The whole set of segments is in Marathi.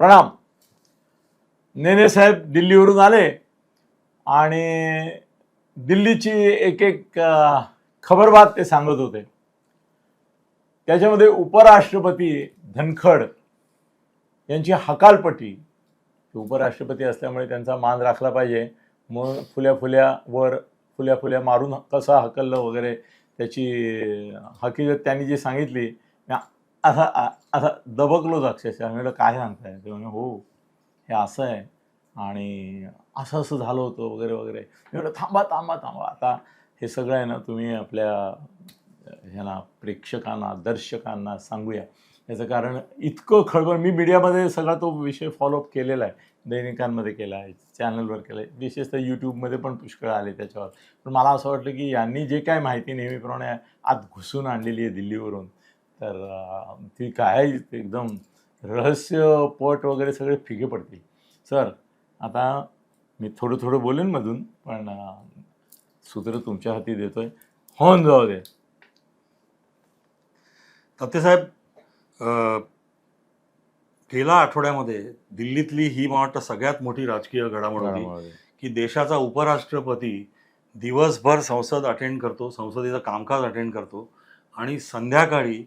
प्रणाम. नेने साहेब दिल्लीवरून आले आणि दिल्लीची एक एक खबरबात ते सांगत होते. त्याच्यामध्ये उपराष्ट्रपती धनखड यांची हकालपट्टी. उपराष्ट्रपती असल्यामुळे त्यांचा मान राखला पाहिजे. मग फुल्या फुल्या वर फुल्या फुल्या मारून कसं हकललं वगैरे त्याची हकीकत त्यांनी जी सांगितली असा असा दबकलोच अक्षरशः. मी म्हटलं काय सांगताय? ते म्हणजे हो हे असं आहे. आणि असं असं झालं होतं वगैरे वगैरे. एवढं म्हटलं थांबा थांबा थांबा. आता हे सगळं आहे ना तुम्ही आपल्या ह्याना प्रेक्षकांना दर्शकांना सांगूया. याचं कारण इतकं खळबळ मी मीडियामध्ये सगळा तो विषय फॉलोअप केलेला आहे. दैनिकांमध्ये केला आहे चॅनलवर केला आहे. विशेषतः यूट्यूबमध्ये पण पुष्कळ आले त्याच्यावर. पण मला असं वाटलं की यांनी जे काय माहिती नेहमीप्रमाणे आत घुसून आणलेली आहे दिल्लीवरून तर ती काय एकदम रहस्यपट वगैरे सगळे फिके पडतील. सर आता मी थोडं थोडं बोलेन मधून पण सूत्र तुमच्या हाती देतोय. होऊन जाऊ दे. अ, गेल्या आठवड्यामध्ये दिल्लीतली ही मला वाटतं सगळ्यात मोठी राजकीय घडामोड होती. की देशाचा उपराष्ट्रपती दिवसभर संसद अटेंड करतो संसदेचं कामकाज अटेंड करतो आणि संध्याकाळी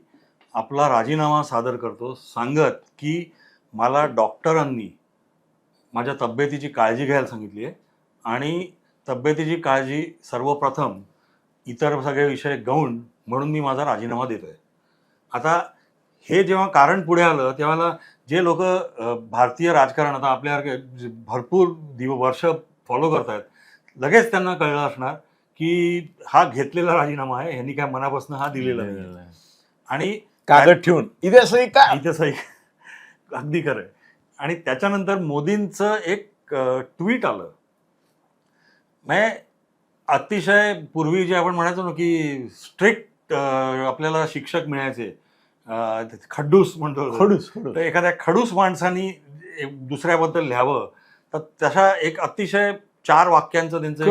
आपला राजीनामा सादर करतो सांगत की मला डॉक्टरांनी माझ्या तब्येतीची काळजी घ्यायला सांगितली आहे आणि तब्येतीची काळजी सर्वप्रथम इतर सगळे विषय गौण म्हणून मी माझा राजीनामा देतो आहे आता हे जेव्हा कारण पुढे आलं तेव्हा जे लोक भारतीय राजकारण आता आपल्यासारखे भरपूर दिव वर्ष फॉलो करतायत लगेच त्यांना कळलं असणार की हा घेतलेला राजीनामा आहे ह्यांनी काय मनापासून हा दिलेला नाही. आणि कागद ठेवून. इथे सही काय इथे सही अगदी खरं आणि त्याच्यानंतर मोदींचं एक ट्विट आलं. म्हणजे अतिशय पूर्वी जे आपण म्हणायचो ना की स्ट्रिक्ट आपल्याला शिक्षक मिळायचे. खड्डूस म्हणतो. खडूस तर एखाद्या खडूस माणसानी दुसऱ्याबद्दल लिहावं. तर तशा एक अतिशय चार वाक्यांचं त्यांचं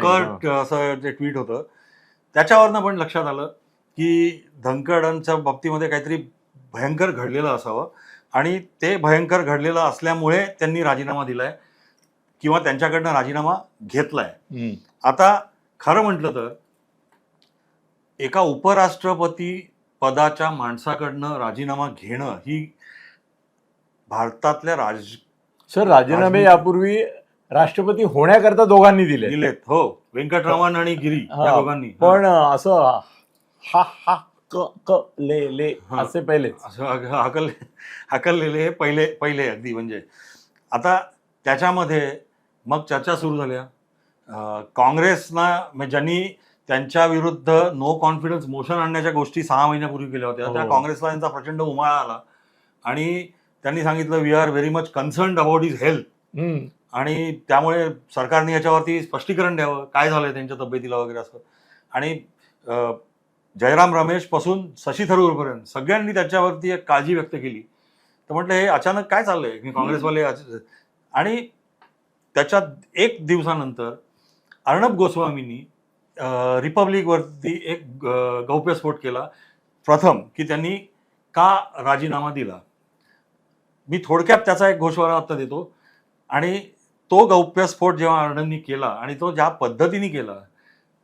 कट असं ते ट्विट होतं. त्याच्यावरनं पण लक्षात आलं. की धनकडांच्या बाबतीमध्ये काहीतरी भयंकर घडलेलं असावं. आणि ते भयंकर घडलेलं असल्यामुळे त्यांनी राजीनामा दिलाय किंवा त्यांच्याकडनं राजीनामा घेतलाय. आता खरं म्हटलं तर एका उपराष्ट्रपती पदाच्या माणसाकडनं राजीनामा घेणं ही भारतातल्या राज सर राजीनामे यापूर्वी राष्ट्रपती होण्याकरता दोघांनी दिले दिलेत. हो व्यंकटरामन आणि गिरी या दोघांनी. पण असं हा हा. क क ले ले. हा. असे पहिलेच. असं हक- हकल हकललेले हे पहिले पहिले अगदी म्हणजे. आता त्याच्यामध्ये मग चर्चा सुरू झाल्या अं, काँग्रेसना म्हणजे ज्यांनी त्यांच्या विरुद्ध नो कॉन्फिडन्स मोशन आणण्याच्या गोष्टी सहा महिन्यापूर्वी केल्या होत्या. त्या हो. काँग्रेसला त्यांचा प्रचंड उमाळा आला. आणि त्यांनी सांगितलं we are very much concern about is health hmm. आणि त्यामुळे सरकारने याच्यावरती स्पष्टीकरण द्यावं. काय झालंय त्यांच्या तब्येतीला वगैरे असं. आणि अं, जयराम रमेशपासून शशी थरूरपर्यंत सगळ्यांनी त्याच्यावरती एक काळजी व्यक्त केली. तर म्हटलं हे अचानक काय चाललंय? की काँग्रेसवाले आणि त्याच्यात एक दिवसानंतर अर्णब गोस्वामींनी रिपब्लिकवरती एक गौप्यस्फोट केला. प्रथम की त्यांनी का राजीनामा दिला? मी थोडक्यात त्याचा एक घोषवारा आता देतो. आणि तो गौप्यस्फोट जेव्हा अर्णबनी केला आणि तो ज्या पद्धतीने केला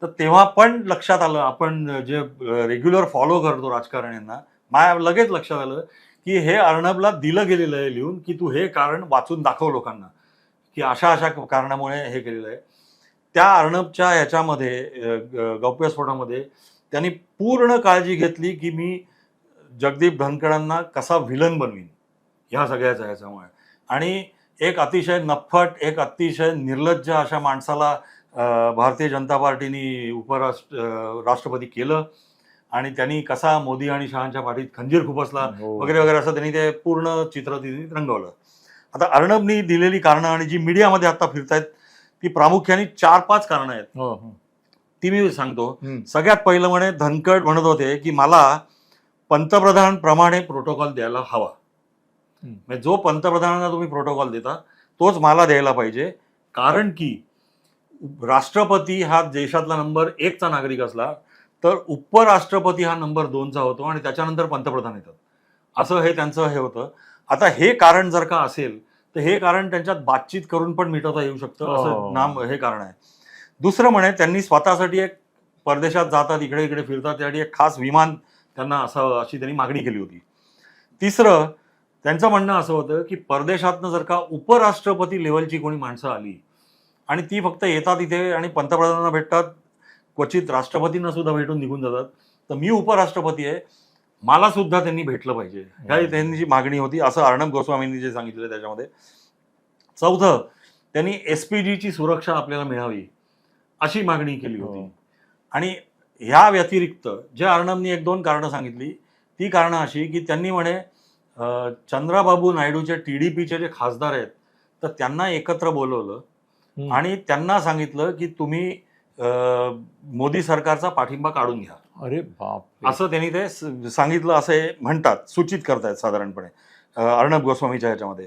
तर तेव्हा पण लक्षात आलं आपण जे रेग्युलर फॉलो करतो राजकारण्यांना माया लगेच लक्षात आलं की हे अर्णबला दिलं गेलेलं आहे लिहून की तू हे कारण वाचून दाखव लोकांना. की अशा अशा कारणामुळे हे केलेलं आहे. त्या अर्णबच्या ह्याच्यामध्ये गौप्यस्फोटामध्ये त्यांनी पूर्ण काळजी घेतली की मी जगदीप धनकडांना कसा व्हिलन बनवीन ह्या सगळ्याचा ह्याच्यामुळे आणि एक अतिशय नफ्फट एक अतिशय निर्लज्ज अशा माणसाला भारतीय जनता पार्टीनी उपराष्ट्र राष्ट्रपती केलं आणि त्यांनी कसा मोदी आणि शहांच्या पाठीत खंजीर खुपसला हो. वगैरे वगैरे असं त्यांनी ते पूर्ण चित्र तिने रंगवलं आता अर्णबनी दिलेली कारणं आणि जी मीडियामध्ये आता फिरतायत ती प्रामुख्याने चार पाच कारणं आहेत हो, हो. ती मी सांगतो. सगळ्यात पहिलं म्हणे धनकड म्हणत होते की मला पंतप्रधानप्रमाणे प्रोटोकॉल द्यायला हवा. म्हणजे जो पंतप्रधानांना तुम्ही प्रोटोकॉल देता तोच मला द्यायला पाहिजे कारण की राष्ट्रपती हा देशातला नंबर एकचा नागरिक असला तर उपराष्ट्रपती हा नंबर दोनचा होतो आणि त्याच्यानंतर पंतप्रधान येतात. असं हे त्यांचं हे होतं. आता हे कारण जर का असेल तर हे कारण त्यांच्यात बातचीत करून पण मिटवता येऊ शकतं हो. असं नाम हे कारण आहे. दुसरं म्हणे त्यांनी स्वतःसाठी एक परदेशात जातात इकडे इकडे फिरतात त्यासाठी एक खास विमान त्यांना असं अशी त्यांनी मागणी केली होती. तिसरं त्यांचं म्हणणं असं होतं की परदेशातनं जर का उपराष्ट्रपती लेवलची कोणी माणसं आली आणि ती फक्त येतात इथे आणि पंतप्रधानांना भेटतात. क्वचित राष्ट्रपतींना सुद्धा भेटून निघून जातात. तर मी उपराष्ट्रपती आहे. मला सुद्धा त्यांनी भेटलं पाहिजे. ह्या त्यांची मागणी होती असं अर्णब गोस्वामींनी जे सांगितलं त्याच्यामध्ये. चौथं त्यांनी एस पी जीची सुरक्षा आपल्याला मिळावी अशी मागणी केली होती. हो. आणि ह्या व्यतिरिक्त जे अर्णबनी एक दोन कारणं सांगितली ती कारणं अशी की त्यांनी म्हणे चंद्राबाबू नायडूचे टी डी पीचे जे खासदार आहेत तर त्यांना एकत्र बोलवलं. आणि त्यांना सांगितलं की तुम्ही मोदी सरकारचा पाठिंबा काढून घ्या. अरे बाप असं त्यांनी ते सांगितलं असं म्हणतात सूचित करतायत साधारणपणे अर्णब गोस्वामीच्या ह्याच्यामध्ये.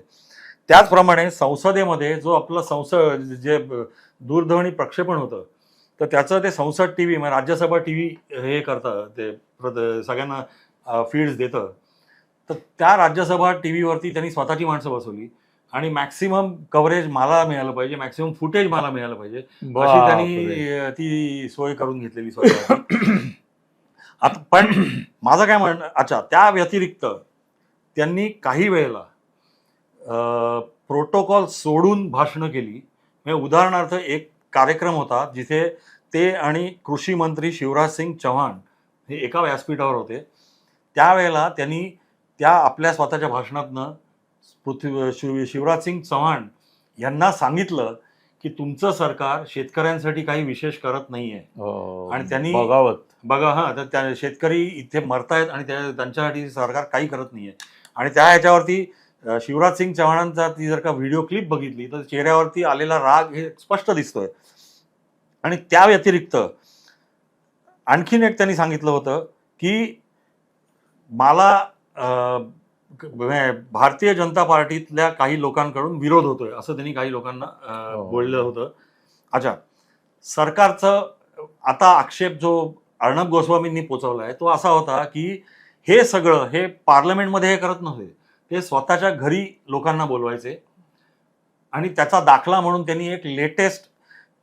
त्याचप्रमाणे संसदेमध्ये जो आपलं संसद जे दूरध्वनी प्रक्षेपण होतं तर त्याचं ते संसद टी व्ही म्हणजे राज्यसभा टी व्ही हे करतं ते सगळ्यांना फीड्स देतं. तर त्या राज्यसभा टी व्हीवरती त्यांनी स्वतःची माणसं बसवली. आणि मॅक्सिमम कव्हरेज मला मिळालं पाहिजे मॅक्सिमम फुटेज मला मिळालं पाहिजे. अशी. त्यांनी ती सोय करून घेतलेली स्वतः आता पण माझं काय म्हणणं अच्छा त्या व्यतिरिक्त त्यांनी काही वेळेला प्रोटोकॉल सोडून भाषणं केली. म्हणजे उदाहरणार्थ एक कार्यक्रम होता जिथे ते आणि कृषी मंत्री शिवराज सिंग चव्हाण हे एका व्यासपीठावर होते. त्यावेळेला त्यांनी त्या आपल्या स्वतःच्या भाषणातनं पृथ्वी शिव शिवराज सिंग चव्हाण यांना सांगितलं की तुमचं सरकार शेतकऱ्यांसाठी काही विशेष करत नाहीये. हो. आणि त्यांनी- बघावत बघा हा तर त्या शेतकरी इथे मरतायत आणि त्या त्यांच्यासाठी सरकार काही करत नाहीये. आणि त्या ह्याच्यावरती शिवराज सिंग चव्हाणांचा ती जर का व्हिडिओ क्लिप बघितली तर चेहऱ्यावरती आलेला राग हे स्पष्ट दिसतोय. आणि त्या व्यतिरिक्त आणखीन एक त्यांनी सांगितलं होतं की मला भारतीय जनता पार्टीतल्या काही लोकांकडून विरोध होतोय असं त्यांनी काही लोकांना हो. बोललं होतं. अच्छा सरकारचं आता आक्षेप जो अर्णब गोस्वामींनी पोचवला आहे तो असा होता की हे सगळं हे पार्लमेंटमध्ये हे करत नव्हते. ते स्वतःच्या घरी लोकांना बोलवायचे. आणि त्याचा दाखला म्हणून त्यांनी एक लेटेस्ट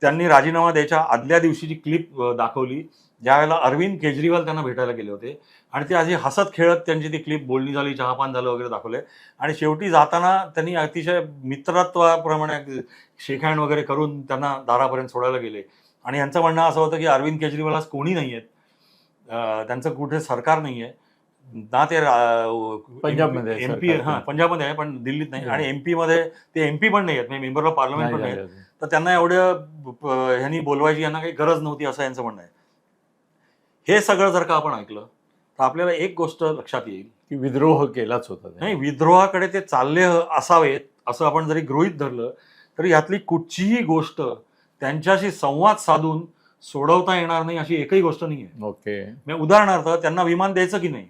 त्यांनी राजीनामा द्यायच्या आदल्या दिवशीची क्लिप दाखवली ज्यावेळेला अरविंद केजरीवाल त्यांना भेटायला गेले होते. आणि ते अशी हसत खेळत त्यांची ती क्लिप बोलणी झाली चहापान झालं वगैरे दाखवले. आणि शेवटी जाताना त्यांनी अतिशय मित्रत्वाप्रमाणे शेखाण वगैरे करून त्यांना दारापर्यंत सोडायला गेले. आणि यांचं म्हणणं असं होतं की अरविंद केजरीवाल आज कोणी नाही आहेत त्यांचं कुठे सरकार नाही आहे ना ते पंजाबमध्ये एमपी. हा पंजाबमध्ये आहे पण दिल्लीत नाही. आणि एमपी मध्ये ते एमपी पण नाही आहेत म्हणजे मेंबर ऑफ पार्लमेंट पण नाही. तर त्यांना एवढं ह्यांनी बोलवायची यांना काही गरज नव्हती असं यांचं म्हणणं आहे हे सगळं जर का आपण ऐकलं तर आपल्याला एक गोष्ट लक्षात येईल की विद्रोह केलाच होता नाही. विद्रोहाकडे ते चालले असावेत असं आपण जरी गृहीत धरलं तरी यातली कुठचीही गोष्ट त्यांच्याशी संवाद साधून सोडवता येणार नाही अशी एकही गोष्ट नाही आहे ओके म्हणजे उदाहरणार्थ त्यांना विमान द्यायचं की नाही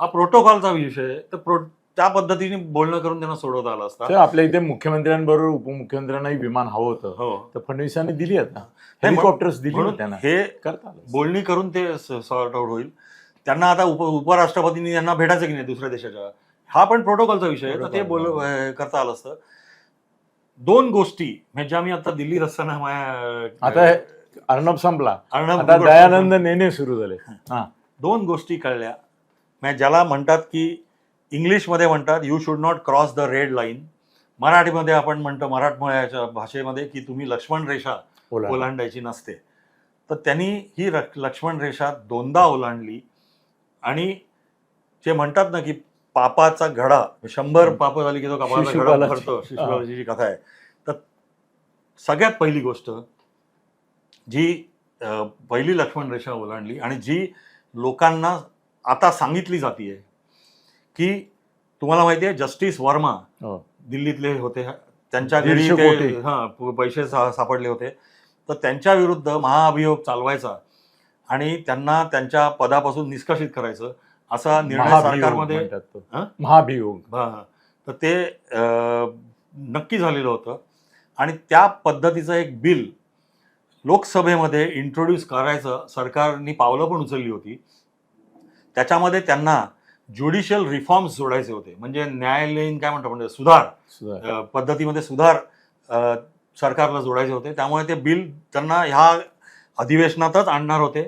हा प्रोटोकॉलचा विषय तर प्रो त्या पद्धतीने बोलणं करून त्यांना सोडवता आलं असतं. आपल्या इथे मुख्यमंत्र्यांबरोबर उपमुख्यमंत्र्यांनाही विमान हवं होतं. हो. तर फडणवीसांनी दिली आता हेलिकॉप्टर्स दिली त्यांना हे करता. बोलणी करून ते सॉर्ट आउट होईल. त्यांना आता उप उपराष्ट्रपतींनी यांना भेटायचं की नाही दुसऱ्या देशाच्या? हा पण प्रोटोकॉलचा विषय आहे. तर ते बोल करता आलं असतं. दोन गोष्टी म्हणजे ज्या मी आता दिल्ली रस्त्यानं माझ्या आता अर्णब संपला. अर्णब दयानंद नेने सुरू झाले. हा. दोन गोष्टी कळल्या. म्हणजे ज्याला म्हणतात की इंग्लिशमध्ये म्हणतात you should not cross the red line मराठीमध्ये आपण म्हणतो मराठमोळ्याच्या भाषेमध्ये की तुम्ही लक्ष्मण रेषा ओलांडायची नसते. तर त्यांनी ही लक्ष्मण रेषा दोनदा ओलांडली. आणि जे म्हणतात ना की पापाचा घडा शंभर पाप झाली की तो पापाचा घडा. भरतो कथा आहे. तर सगळ्यात पहिली गोष्ट जी पहिली लक्ष्मण रेषा ओलांडली आणि जी लोकांना आता सांगितली जाते की तुम्हाला माहिती आहे जस्टिस वर्मा हो. दिल्लीतले होते त्यांच्या घरी ते. हा पैसे सापडले होते तर त्यांच्या विरुद्ध महाअभियोग चालवायचा आणि त्यांना त्यांच्या पदापासून निष्कासित करायचं असा निर्णय सरकारमध्ये? महाभियोग. तर ते नक्की झालेलं होतं आणि त्या पद्धतीचं एक बिल लोकसभेमध्ये इंट्रोड्यूस करायचं सरकारनी पावलं पण उचलली होती त्याच्यामध्ये त्यांना ज्युडिशियल रिफॉर्म्स जोडायचे होते. म्हणजे न्यायालयीन काय म्हणतो म्हणजे सुधार पद्धतीमध्ये सुधार सरकारला जोडायचे होते. त्यामुळे ते बिल त्यांना ह्या अधिवेशनातच आणणार होते.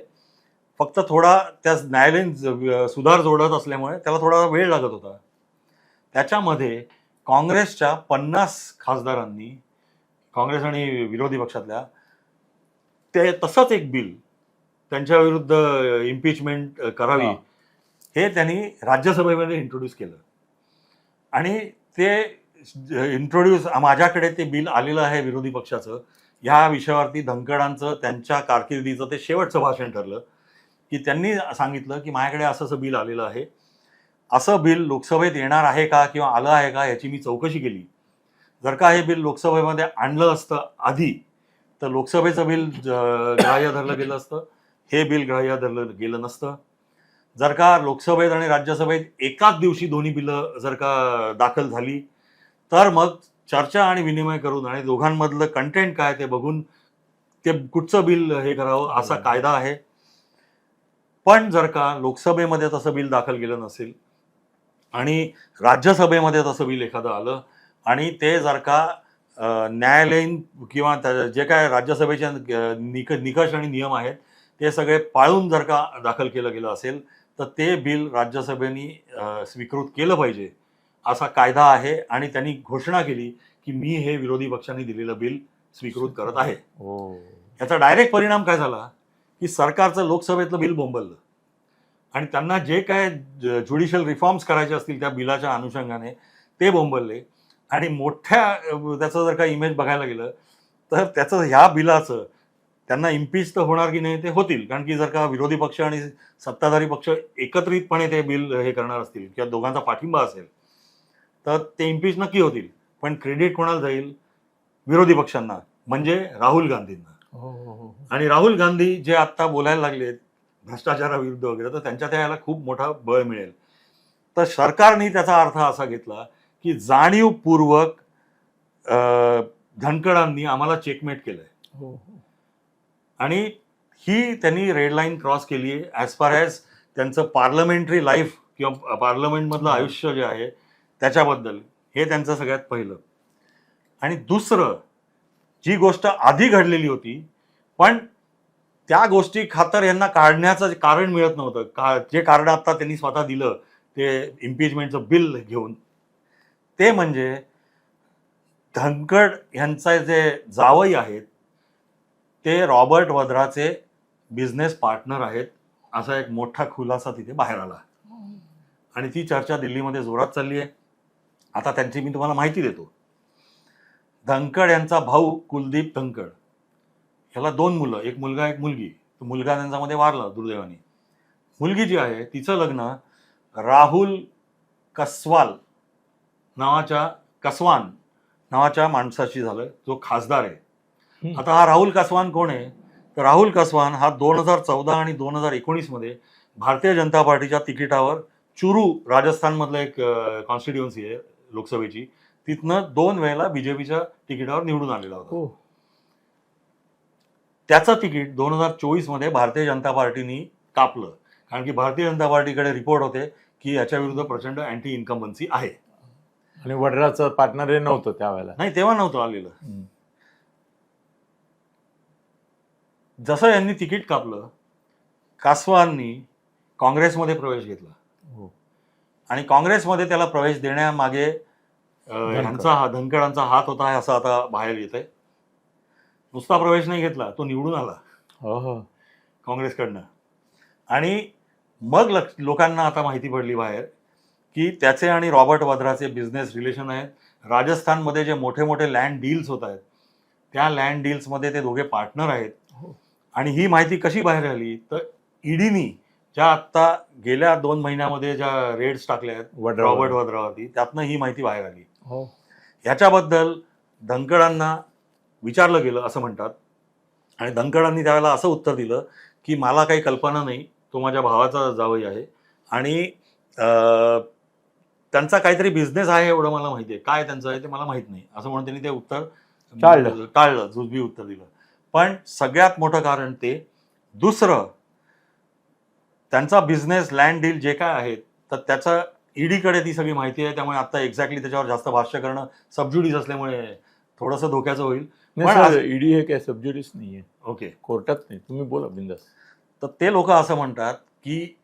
फक्त थोडा त्या न्यायालयीन सुधार जोडत असल्यामुळे त्याला थोडा वेळ लागत होता. त्याच्यामध्ये काँग्रेसच्या पन्नास खासदारांनी काँग्रेस आणि विरोधी पक्षातल्या ते तसंच एक बिल त्यांच्या विरुद्ध इम्पिचमेंट करावी. हे त्यांनी राज्यसभेमध्ये इंट्रोड्यूस केलं. आणि ते इंट्रोड्यूस माझ्याकडे ते बिल आलेलं आहे विरोधी पक्षाचं. ह्या विषयावरती धनकडांचं त्यांच्या कारकिर्दीचं ते शेवटचं भाषण ठरलं. की त्यांनी सांगितलं की माझ्याकडे असं असं बिल आलेलं आहे. असं बिल लोकसभेत येणार आहे का किंवा आलं आहे का याची मी चौकशी केली. जर का हे बिल लोकसभेमध्ये आणलं असतं आधी तर लोकसभेचं बिल ज- ग्राह्य धरलं गेलं असतं. हे बिल ग्राह्य धरलं गेलं नसतं. जर का लोकसभेत आणि राज्यसभेत एकाच दिवशी दोन्ही बिलं जर का दाखल झाली तर मग चर्चा आणि विनिमय करून आणि दोघांमधलं कंटेंट काय ते बघून ते कुठचं बिल हे करावं असा कायदा आहे. पण जर का लोकसभेमध्ये तसं बिल दाखल केलं नसेल आणि राज्यसभेमध्ये तसं बिल एखादं आलं आणि ते जर का न्यायालयीन किंवा त्या- जे काय राज्यसभेचे निक निकष आणि नियम आहेत ते सगळे पाळून जर का दाखल केलं गेलं असेल तर ते बिल राज्यसभेने स्वीकृत केलं पाहिजे असा कायदा आहे आणि त्यांनी घोषणा केली की मी हे विरोधी पक्षांनी दिलेलं बिल स्वीकृत करत आहे. हो. याचा डायरेक्ट परिणाम काय झाला? की सरकारचं लोकसभेतलं बिल बोंबललं. आणि त्यांना जे काय ज्युडिशियल रिफॉर्म्स करायचे असतील त्या बिलाच्या अनुषंगाने ते बोंबलले. आणि मोठ्या त्याचं जर का इमेज बघायला गेलं तर त्याचं ह्या बिलाचं त्यांना इम्पीच तर होणार की नाही ते होतील. कारण की जर का विरोधी पक्ष आणि सत्ताधारी पक्ष एकत्रितपणे ते बिल हे करणार असतील किंवा दोघांचा पाठिंबा असेल तर ते इम्पीच नक्की होतील. पण क्रेडिट कोणाला जाईल? विरोधी पक्षांना म्हणजे राहुल गांधींना. हो, हो, हो. आणि राहुल गांधी जे आता बोलायला लागलेत भ्रष्टाचाराविरुद्ध वगैरे तर त्यांच्या त्याला खूप मोठा बळ मिळेल. तर सरकारने त्याचा अर्थ असा घेतला की जाणीवपूर्वक धनकडांनी आम्हाला चेकमेट केलंय. आणि ही त्यांनी रेड लाईन क्रॉस केली आहे ॲज फार ॲज त्यांचं पार्लमेंटरी लाईफ किंवा पार्लमेंटमधलं आयुष्य जे आहे त्याच्याबद्दल हे त्यांचं सगळ्यात पहिलं. आणि दुसरं जी गोष्ट आधी घडलेली होती पण त्या गोष्टी खातर यांना काढण्याचं कारण मिळत नव्हतं. का जे कारण आता त्यांनी स्वतः दिलं ते इम्पिचमेंटचं बिल घेऊन. ते म्हणजे धनकड यांचा जे जावई आहेत ते रॉबर्ट वद्राचे बिझनेस पार्टनर आहेत. असा एक मोठा खुलासा तिथे बाहेर आला. आणि ती चर्चा दिल्लीमध्ये जोरात चालली आहे. आता त्यांची मी तुम्हाला माहिती देतो. धनकड यांचा भाऊ कुलदीप धनकड ह्याला दोन मुलं एक मुलगा एक मुलगी. तो मुलगा त्यांच्यामध्ये वारला दुर्दैवाने. मुलगी जी आहे तिचं लग्न राहुल कसवाल नावाच्या कसवान नावाच्या माणसाशी झालं. जो खासदार आहे. आता हा राहुल कसवान कोण आहे? तर राहुल कसवान हा दोन हजार चौदा आणि दोन हजार एकोणीसमध्ये भारतीय जनता पार्टीच्या तिकिटावर चुरू राजस्थानमधलं एक कॉन्स्टिट्युएन्सी आहे लोकसभेची. तिथनं दोन वेळेला बीजेपीच्या तिकिटावर निवडून आलेला होता. हो. त्याचं तिकीट दोन हजार चोवीसमध्ये भारतीय जनता पार्टीनी कापलं. कारण की भारतीय जनता पार्टीकडे रिपोर्ट होते की याच्या विरुद्ध प्रचंड अँटी इन्कम्बन्सी आहे. आणि वडिलाचं पार्टनर हे नव्हतं त्यावेळेला. नाही तेव्हा नव्हतं आलेलं हम्म. जसं यांनी तिकीट कापलं कासवांनी काँग्रेसमध्ये प्रवेश घेतला हो. आणि काँग्रेसमध्ये त्याला प्रवेश देण्यामागे. ह्यांचा हा धनकडांचा हात होता हे असं आता बाहेर येत आहे नुसता प्रवेश नाही घेतला तो निवडून आला हो हो काँग्रेसकडनं आणि मग लक्ष लोकांना आता माहिती पडली बाहेर की त्याचे आणि रॉबर्ट वाद्राचे बिझनेस रिलेशन आहेत राजस्थानमध्ये जे मोठे मोठे लँड डील्स होत आहेत त्या लँड डील्समध्ये ते दोघे पार्टनर आहेत. आणि ही माहिती कशी बाहेर आली? तर ईडीनी ज्या आत्ता गेल्या दोन महिन्यामध्ये ज्या रेड्स टाकल्या आहेत वड्रा- रॉबर्ट वाद्रावरती त्यातनं ही माहिती बाहेर आली. हो. ह्याच्याबद्दल धनकडांना विचारलं गेलं असं म्हणतात. आणि धनकडांनी त्यावेळेला असं उत्तर दिलं की मला काही कल्पना नाही तो माझ्या भावाचा जावई आहे आणि अं, त्यांचा काहीतरी बिझनेस आहे एवढं मला माहिती आहे. काय त्यांचं आहे ते मला माहीत नाही. असं म्हणून त्यांनी ते उत्तर टाळलं. टाळलं जुजबी उत्तर दिलं. पण सगळ्यात मोठं कारण ते दुसरं त्यांचा बिझनेस लँड डील जे काय आहेत तर त्याचं ईडीकडे ती सगळी माहिती आहे त्यामुळे आता एक्झॅक्टली त्याच्यावर जास्त भाष्य करणं सबज्युडीज असल्यामुळे थोडंसं धोक्याचं होईल. नाही ईडी हे काय सबज्युडिस नाहीये. ओके. कोर्टात नाही. तुम्ही बोला बिंदास. तर ते लोक असं म्हणतात की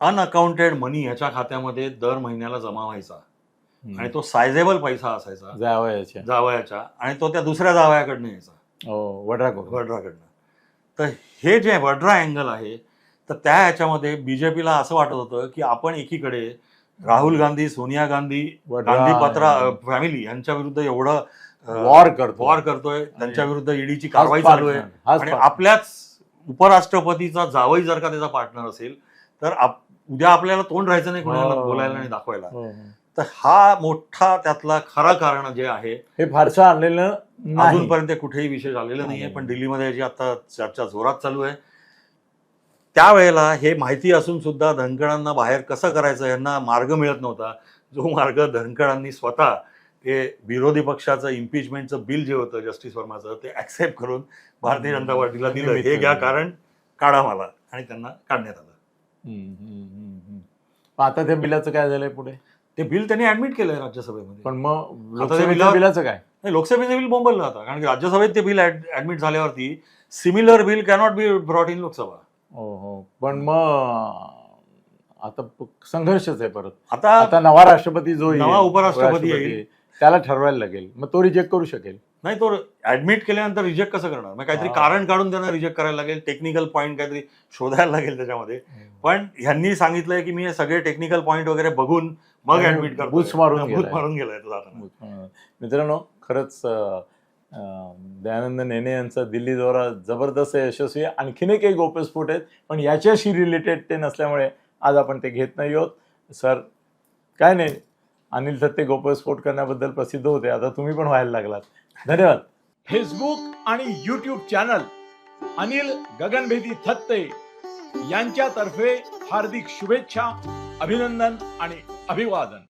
अनअकाउंटेड मनी ह्याच्या खात्यामध्ये दर महिन्याला जमा व्हायचा. आणि तो सायझेबल पैसा असायचा. जावयाच्या. जावयाच्या. आणि तो त्या दुसऱ्या जावयाकडनं यायचा. हो वड्राकडनं तर हे जे वड्रा अँगल आहे तर त्या ह्याच्यामध्ये बीजेपीला असं वाटत होतं की आपण एकीकडे राहुल गांधी सोनिया गांधी गांधी पत्रा. फॅमिली यांच्या विरुद्ध एवढं वॉर करतो वॉर करतोय त्यांच्या विरुद्ध ईडीची हाच कारवाई चालू आहे आणि. आपल्याच उपराष्ट्रपतीचा जावई जर का त्याचा पार्टनर असेल तर आप- उद्या आपल्याला तोंड राहायचं नाही कोणाला हो. बोलायला आणि दाखवायला हो. तर हा मोठा त्यातला खरं कारण जे आहे हे फारसं आणलेलं नाही. अजूनपर्यंत कुठेही विषय झालेला नाहीये नाही. पण दिल्लीमध्ये याची आता चर्चा जोरात चालू आहे त्यावेळेला हे माहिती असून सुद्धा धनकडांना बाहेर कसं करायचं यांना मार्ग मिळत नव्हता. जो मार्ग धनकडांनी स्वतः ते विरोधी पक्षाचं इम्पिचमेंटचं बिल जे होतं जस्टिस वर्माचं ते ऍक्सेप्ट करून भारतीय जनता पार्टीला दिलं. हे घ्या कारण काढा मला. आणि त्यांना काढण्यात आलं. हम्म, हम्म, हम्म, हम्म. मग आता त्या बिलाचं काय झालंय पुढे? ते बिल त्यांनी ऍडमिट केलंय राज्यसभेमध्ये. पण मग ते लोकसभेच्या बिलावर- बिलाचं काय? नाही लोकसभेचं बिल बोंबललं आता कारण की राज्यसभेत ते बिल ऍडमिट झाल्यावरती similar bill cannot be brought in Lok Sabha. हो हो पण मग आता प- संघर्षच आहे परत. आता आता नवा राष्ट्रपती जो येईल, नवा उपराष्ट्रपती उपराष्ट्रपती येईल. त्याला ठरवायला लागेल. मग तो रिजेक्ट करू शकेल. नाही तो ऍडमिट केल्यानंतर रिजेक्ट कसं करणार मग काहीतरी. कारण काढून त्यांना रिजेक्ट करायला लागेल टेक्निकल पॉईंट काहीतरी शोधायला लागेल त्याच्यामध्ये पण ह्यांनी सांगितलंय की मी हे सगळे टेक्निकल पॉईंट वगैरे बघून मग ऍडमिट करतो मारून गेलाय. मारून गेलाय तो जाताना. अं, मित्रांनो खरंच दयानंद नेने यांचा दिल्ली दौरा जबरदस्त यशस्वी. आणखीन एक गौप्यस्फोट आहेत पण याच्याशी रिलेटेड ते नसल्यामुळे आज आपण ते घेत नाही आहोत सर काय नाही अनिल थत्ते गौप्यस्फोट करण्याबद्दल प्रसिद्ध होते आता तुम्ही पण व्हायला लागलात धन्यवाद. फेसबुक आणि युट्यूब चॅनल अनिल गगनभेदी थत्ते यांच्यातर्फे हार्दिक शुभेच्छा अभिनंदन आणि अभिवादन.